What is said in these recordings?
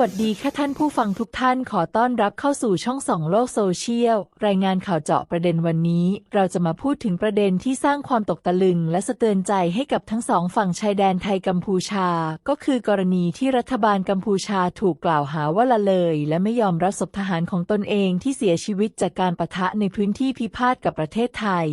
วัสดีค่ะท่านผู้ฟังทุกท่านขอต้อนรับเข้าสู่ช่องสองโลกโซเชียล รายงานข่าวเจาะประเด็นวันนี้ เราจะมาพูดถึงประเด็นที่สร้างความตกตะลึง และสะเตือนใจให้กับทั้งสองฝั่งชายแดนไทยกัมพูชา ก็คือกรณีที่รัฐบาลกัมพูชาถูกกล่าวหาว่าละเลย และไม่ยอมรับศพทหารของตนเองที่เสียชีวิตจากการประทะในพื้นที่พิพาทกับประเทศไทย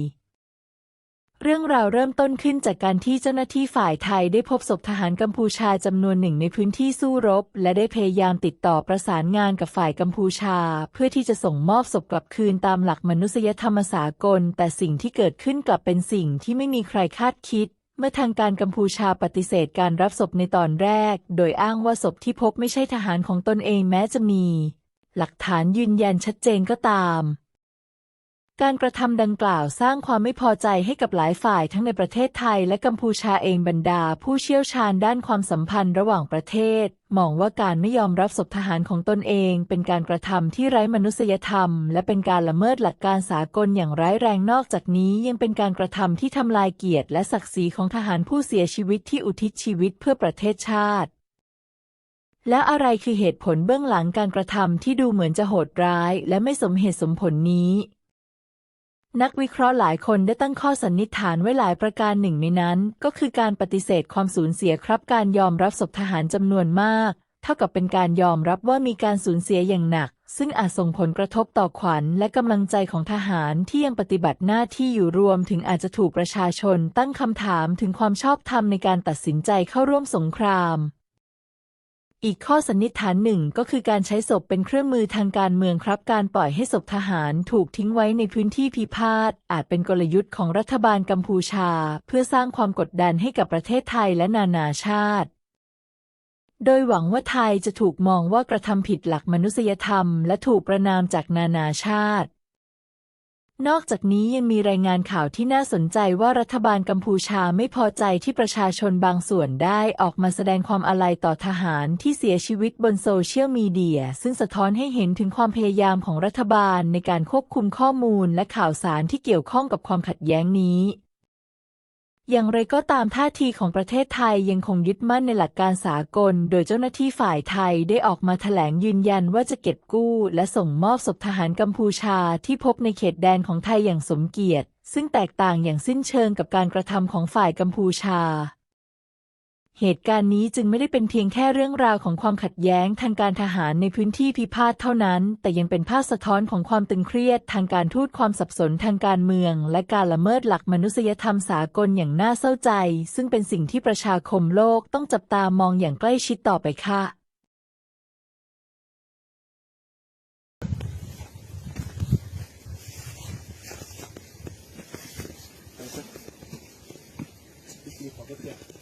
เรื่องราวเริ่มต้นขึ้นจากการที่เจ้าหน้าที่ฝ่ายไทยได้พบศพทหารกัมพูชาจำนวนหนึ่งในพื้นที่สู้รบ และได้พยายามติดต่อประสานงานกับฝ่ายกัมพูชา เพื่อที่จะส่งมอบศพกลับคืนตามหลักมนุษยธรรมสากล แต่สิ่งที่เกิดขึ้นกลับเป็นสิ่งที่ไม่มีใครคาดคิด เมื่อทางการกัมพูชาปฏิเสธการรับศพในตอนแรก โดยอ้างว่าศพที่พบไม่ใช่ทหารของตนเองแม้จะมี หลักฐานยืนยันชัดเจนก็ตาม การกระทำดังกล่าวสร้างความไม่พอใจให้กับหลายฝ่ายทั้งในประเทศไทยและกัมพูชาเองบรรดา ผู้เชี่ยวชาญด้านความสัมพันธ์ระหว่างประเทศ มองว่าการไม่ยอมรับศพทหารของตนเอง เป็นการกระทำที่ไร้มนุษยธรรม และเป็นการละเมิดหลักการสากลอย่างร้ายแรงนอกจากนี้ยังเป็นการกระทำที่ทำลายเกียรติและศักดิ์ศรีของทหารผู้เสียชีวิตที่อุทิศชีวิตเพื่อประเทศชาติแล้วอะไรคือเหตุผลเบื้องหลังการกระทำที่ดูเหมือนจะโหดร้าย และไม่สมเหตุสมผลนี้ นักวิเคราะห์หลายคนได้ตั้งข้อสันนิษฐานไว้หลายประการหนึ่งในนั้น ก็คือการปฏิเสธความสูญเสียครับการยอมรับศพทหารจำนวนมาก เท่ากับเป็นการยอมรับว่ามีการสูญเสียอย่างหนัก ซึ่งอาจส่งผลกระทบต่อขวัญและกำลังใจของทหารที่ยังปฏิบัติหน้าที่อยู่รวมถึงอาจจะถูกประชาชนตั้งคำถามถึงความชอบธรรมในการตัดสินใจเข้าร่วมสงคราม อีกข้อสันนิษฐานหนึ่งก็คือการใช้ศพเป็นเครื่องมือทางการเมืองครับ การปล่อยให้ศพทหารถูกทิ้งไว้ในพื้นที่พิพาท อาจเป็นกลยุทธ์ของรัฐบาลกัมพูชา เพื่อสร้างความกดดันให้กับประเทศไทยและนานาชาติ โดยหวังว่าไทยจะถูกมองว่ากระทำผิดหลักมนุษยธรรม และถูกประนามจากนานาชาติ นอกจากนี้ยังมีรายงานข่าวที่น่าสนใจว่ารัฐบาลกัมพูชาไม่พอใจที่ประชาชนบางส่วนได้ออกมาแสดงความอาลัยต่อทหารที่เสียชีวิตบนโซเชียลมีเดีย ซึ่งสะท้อนให้เห็นถึงความพยายามของรัฐบาลในการควบคุมข้อมูลและข่าวสารที่เกี่ยวข้องกับความขัดแย้งนี้ อย่างไรก็ตามท่าทีของประเทศไทยยังคงยึดมั่นในหลักการสากล โดยเจ้าหน้าที่ฝ่ายไทยได้ออกมาแถลงยืนยันว่าจะเก็บกู้และส่งมอบศพทหารกัมพูชาที่พบในเขตแดนของไทยอย่างสมเกียรติ ซึ่งแตกต่างอย่างสิ้นเชิงกับการกระทำของฝ่ายกัมพูชา เหตุการณ์นี้จึงไม่ได้เป็นเพียงแค่เรื่องราวของความขัดแย้งทางการทหารในพื้นที่พิพาทเท่านั้น แต่ยังเป็นภาพสะท้อนของความตึงเครียด ทางการทูตความสับสนทางการเมือง และการละเมิดหลักมนุษยธรรมสากลอย่างน่าเศร้าใจ ซึ่งเป็นสิ่งที่ประชาคมโลกต้องจับตามองอย่างใกล้ชิดต่อไปค่ะของเพื่อ